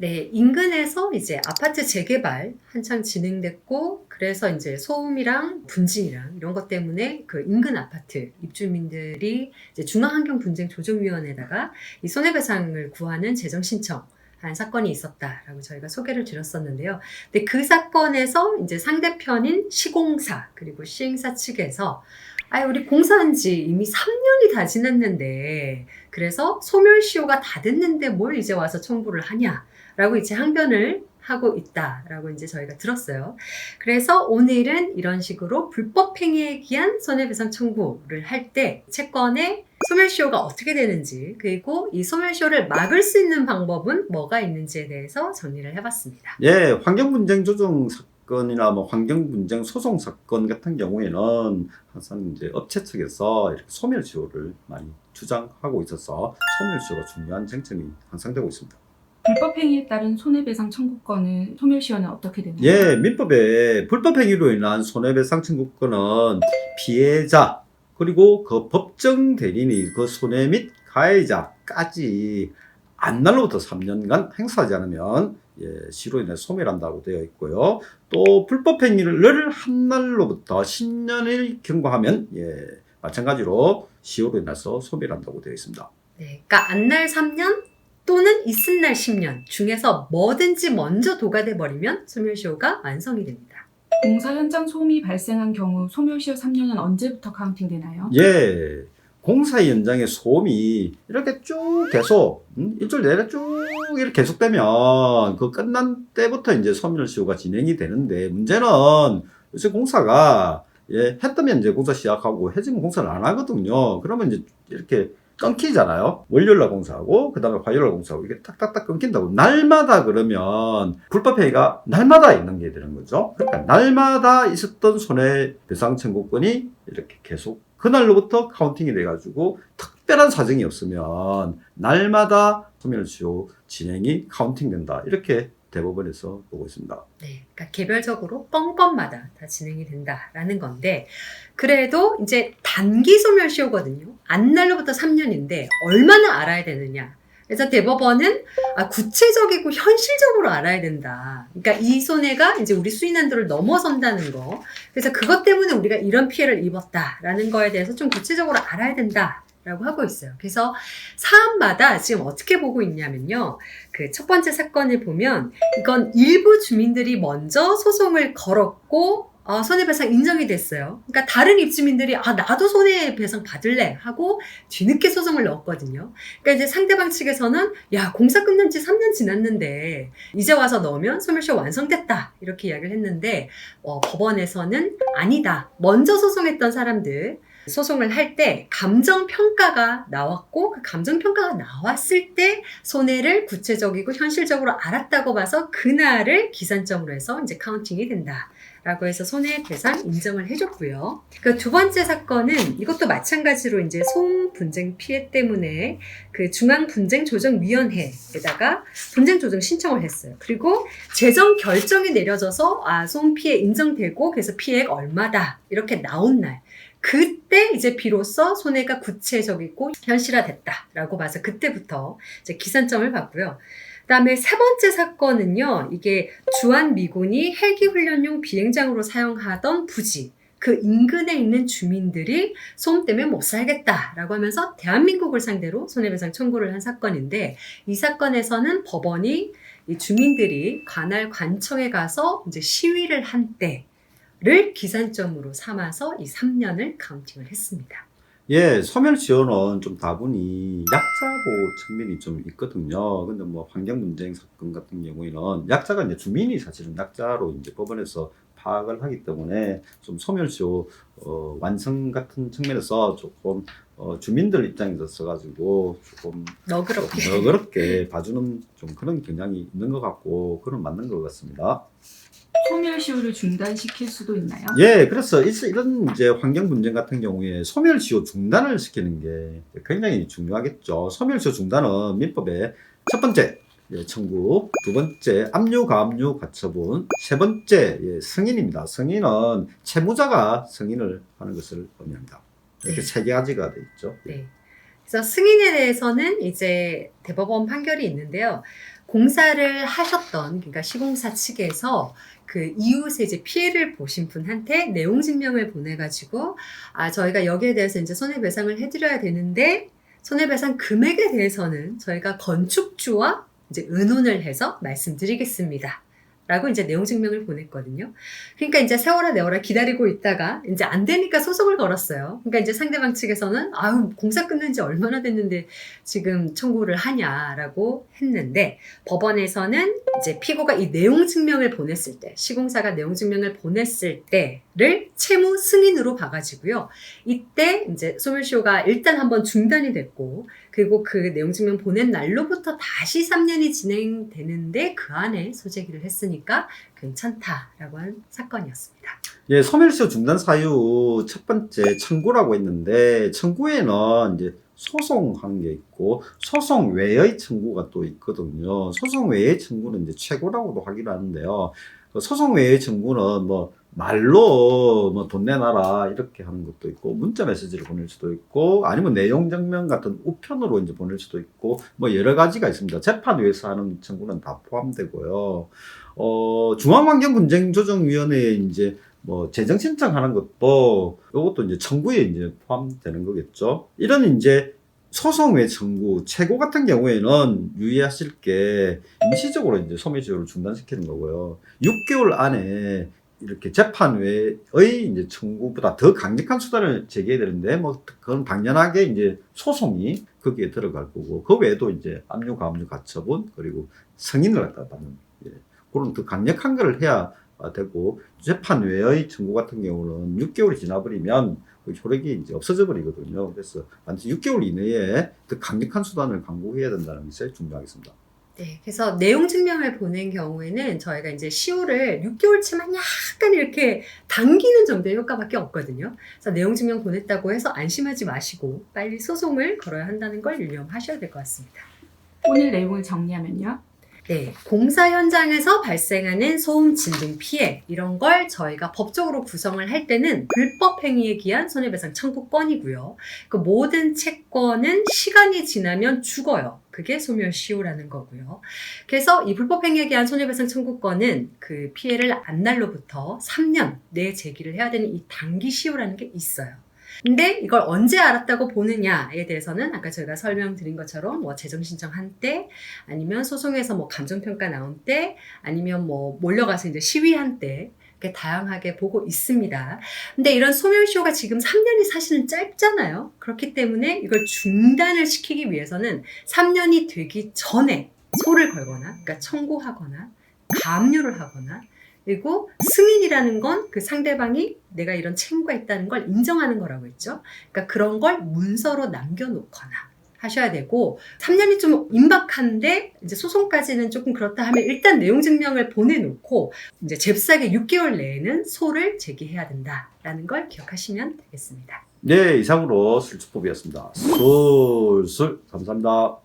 네, 인근에서 이제 아파트 재개발 한창 진행됐고, 그래서 이제 소음이랑 분진이랑 이런 것 때문에 그 인근 아파트 입주민들이 이제 중앙환경분쟁조정위원회에다가 이 손해배상을 구하는 재정 신청 한 사건이 있었다라고 저희가 소개를 드렸었는데요. 근데 그 사건에서 이제 상대편인 시공사 그리고 시행사 측에서 아, 우리 공사한 지 이미 3년이 다 지났는데 그래서 소멸시효가 다 됐는데 뭘 이제 와서 청구를 하냐 라고 이제 항변을 하고 있다라고 이제 저희가 들었어요. 그래서 오늘은 이런 식으로 불법 행위에 기한 손해배상 청구를 할 때 채권의 소멸시효가 어떻게 되는지 그리고 이 소멸시효를 막을 수 있는 방법은 뭐가 있는지에 대해서 정리를 해봤습니다. 예, 환경분쟁 조정 사건이나 뭐 환경분쟁 소송 사건 같은 경우에는 항상 이제 업체 측에서 이렇게 소멸시효를 많이 주장하고 있어서 소멸시효가 중요한 쟁점이 항상 되고 있습니다. 불법 행위에 따른 손해배상 청구권은 소멸시효는 어떻게 되나요? 예, 민법에 불법 행위로 인한 손해배상 청구권은 피해자 그리고 그 법정 대리인이 그 손해 및 가해자까지 안 날로부터 3년간 행사하지 않으면 예, 시로 인해 소멸한다고 되어 있고요. 또 불법 행위를 한 날로부터 10년을 경과하면 예, 마찬가지로 시효로 인해서 소멸한다고 되어 있습니다. 네, 그러니까 안 날 3년 또는 있음날 10년 중에서 뭐든지 먼저 도가돼 버리면 소멸시효가 완성이 됩니다. 공사 현장 소음이 발생한 경우 소멸시효 3년은 언제부터 카운팅 되나요? 예. 공사 현장의 소음이 이렇게 쭉 계속 음, 일주일 내내 쭉 이렇게 계속되면 그 끝난 때부터 이제 소멸시효가 진행이 되는데 문제는 요새 공사가 예, 했다면 이제 공사 시작하고 해지면 공사를 안 하거든요. 그러면 이제 이렇게 끊기잖아요. 월요일날 공사하고 그 다음에 화요일날 공사하고 이게 탁탁탁 끊긴다고 날마다 그러면 불법 행위가 날마다 있는 게 되는 거죠. 그러니까 날마다 있었던 손해배상 청구권이 이렇게 계속 그날로부터 카운팅이 돼가지고 특별한 사정이 없으면 날마다 소멸시효 진행이 카운팅된다 이렇게 대법원에서 보고 있습니다. 네, 그러니까 개별적으로 뻥뻥마다 다 진행이 된다라는 건데 그래도 이제 단기 소멸시효거든요. 안 날로부터 3년인데 얼마나 알아야 되느냐. 그래서 대법원은 아, 구체적이고 현실적으로 알아야 된다. 그러니까 이 손해가 이제 우리 수인한도를 넘어선다는 거. 그래서 그것 때문에 우리가 이런 피해를 입었다라는 거에 대해서 좀 구체적으로 알아야 된다. 라고 하고 있어요. 그래서 사안마다 지금 어떻게 보고 있냐면요. 그 첫 번째 사건을 보면 이건 일부 주민들이 먼저 소송을 걸었고 어, 손해배상 인정이 됐어요. 그러니까 다른 입주민들이 아 나도 손해배상 받을래 하고 뒤늦게 소송을 넣었거든요. 그러니까 이제 상대방 측에서는 야 공사 끝난 지 3년 지났는데 이제 와서 넣으면 소멸시효 완성됐다 이렇게 이야기를 했는데 어, 법원에서는 아니다. 먼저 소송했던 사람들 소송을 할 때 감정 평가가 나왔고 그 감정 평가가 나왔을 때 손해를 구체적이고 현실적으로 알았다고 봐서 그날을 기산점으로 해서 이제 카운팅이 된다. 라고 해서 손해 배상 인정을 해줬고요. 그 두 번째 사건은 이것도 마찬가지로 이제 소음 분쟁 피해 때문에 그 중앙 분쟁 조정 위원회에다가 분쟁 조정 신청을 했어요. 그리고 재정 결정이 내려져서 아 소음 피해 인정되고 그래서 피해액 얼마다 이렇게 나온 날 그때 이제 비로소 손해가 구체적이고 현실화됐다라고 봐서 그때부터 이제 기산점을 받고요. 그다음에 세 번째 사건은요. 이게 주한 미군이 헬기 훈련용 비행장으로 사용하던 부지 그 인근에 있는 주민들이 소음 때문에 못 살겠다라고 하면서 대한민국을 상대로 손해배상 청구를 한 사건인데 이 사건에서는 법원이 이 주민들이 관할 관청에 가서 이제 시위를 한 때 를 기산점으로 삼아서 이 3년을 카운팅을 했습니다. 예, 소멸시효는 좀 다분히 약자보 측면이 좀 있거든요. 근데 뭐 환경 분쟁 사건 같은 경우에는 약자가 이제 주민이 사실은 약자로 이제 법원에서 파악을 하기 때문에 좀 소멸시효 어, 완성 같은 측면에서 조금 어, 주민들 입장에서 써가지고 조금 너그럽게. 너그럽게 봐주는 좀 그런 경향이 있는 것 같고 그건 맞는 것 같습니다. 소멸시효를 중단시킬 수도 있나요? 예, 그래서 이- 이런 이제 환경 분쟁 같은 경우에 소멸시효 중단을 시키는 게 굉장히 중요하겠죠. 소멸시효 중단은 민법의 첫 번째 예, 청구, 두 번째 압류, 가압류, 가처분, 세 번째 예, 승인입니다. 승인은 채무자가 승인을 하는 것을 의미합니다. 이렇게 네. 세 가지가 돼 있죠. 네. 그래서 승인에 대해서는 이제 대법원 판결이 있는데요. 공사를 하셨던 그러니까 시공사 측에서 그 이웃의 이제 피해를 보신 분한테 내용 증명을 보내가지고 아 저희가 여기에 대해서 이제 손해배상을 해드려야 되는데 손해배상 금액에 대해서는 저희가 건축주와 이제 의논을 해서 말씀드리겠습니다. 라고 이제 내용 증명을 보냈거든요. 그러니까 이제 세월아 내월아 기다리고 있다가 이제 안 되니까 소송을 걸었어요. 그러니까 이제 상대방 측에서는 아유 공사 끝난 지 얼마나 됐는데 지금 청구를 하냐라고 했는데 법원에서는 이제 피고가 이 내용 증명을 보냈을 때 시공사가 내용 증명을 보냈을 때를 채무 승인으로 봐가지고요. 이때 이제 소멸시효가 일단 한번 중단이 됐고 그리고 그 내용 증명 보낸 날로부터 다시 3년이 진행되는데 그 안에 소재기를 했으니까 괜찮다라고 한 사건이었습니다. 예, 소멸시효 중단 사유 첫 번째 청구라고 했는데 청구에는 이제 소송한 게 있고 소송 외의 청구가 또 있거든요. 소송 외의 청구는 이제 최고라고도 하기로 하는데요. 그 소송 외의 청구는 뭐 말로 뭐 돈 내놔라 이렇게 하는 것도 있고 문자 메시지를 보낼 수도 있고 아니면 내용 증명 같은 우편으로 이제 보낼 수도 있고 뭐 여러 가지가 있습니다. 재판위에서 하는 청구는 다 포함되고요. 어 중앙환경분쟁조정위원회에 이제 뭐 재정 신청하는 것도 이것도 이제 청구에 이제 포함되는 거겠죠. 이런 이제 소송 외 청구 최고 같은 경우에는 유의하실 게 임시적으로 이제 소매시효를 중단시키는 거고요. 6개월 안에 이렇게 재판 외의 이제 청구보다 더 강력한 수단을 제기해야 되는데 뭐 그건 당연하게 이제 소송이 거기에 들어갈 거고 그 외에도 이제 압류 가압류 가처분 그리고 승인을 갖다 받는 예. 그런 더 강력한 걸 해야 되고 재판 외의 청구 같은 경우는 6개월이 지나버리면 그 효력이 이제 없어져 버리거든요. 그래서 반드시 6개월 이내에 더 강력한 수단을 강구해야 된다는 것이 중요하겠습니다. 네, 그래서 내용 증명을 보낸 경우에는 저희가 이제 시효를 6개월치만 약간 이렇게 당기는 정도의 효과밖에 없거든요. 그래서 내용 증명 보냈다고 해서 안심하지 마시고 빨리 소송을 걸어야 한다는 걸 유념하셔야 될 것 같습니다. 오늘 내용을 정리하면요. 네, 공사 현장에서 발생하는 소음 진동 피해 이런 걸 저희가 법적으로 구성을 할 때는 불법 행위에 기한 손해배상 청구권이고요. 그 모든 채권은 시간이 지나면 죽어요. 그게 소멸시효라는 거고요. 그래서 이 불법 행위에 기한 손해배상 청구권은 그 피해를 안 날로부터 3년 내에 제기를 해야 되는 이 단기시효라는 게 있어요. 근데 이걸 언제 알았다고 보느냐에 대해서는 아까 저희가 설명드린 것처럼 뭐 재정 신청한 때 아니면 소송에서 뭐 감정 평가 나온 때 아니면 뭐 몰려가서 이제 시위한 때 다양하게 보고 있습니다. 근데 이런 소멸시효가 지금 3년이 사실은 짧잖아요. 그렇기 때문에 이걸 중단을 시키기 위해서는 3년이 되기 전에 소를 걸거나, 그러니까 청구하거나, 가압류를 하거나, 그리고 승인이라는 건 그 상대방이 내가 이런 책무가 있다는 걸 인정하는 거라고 했죠. 그러니까 그런 걸 문서로 남겨놓거나 하셔야 되고 3년이 좀 임박한데 이제 소송까지는 조금 그렇다 하면 일단 내용 증명을 보내놓고 이제 잽싸게 6개월 내에는 소를 제기해야 된다라는 걸 기억하시면 되겠습니다. 네, 이상으로 술주법이었습니다. 술술 감사합니다.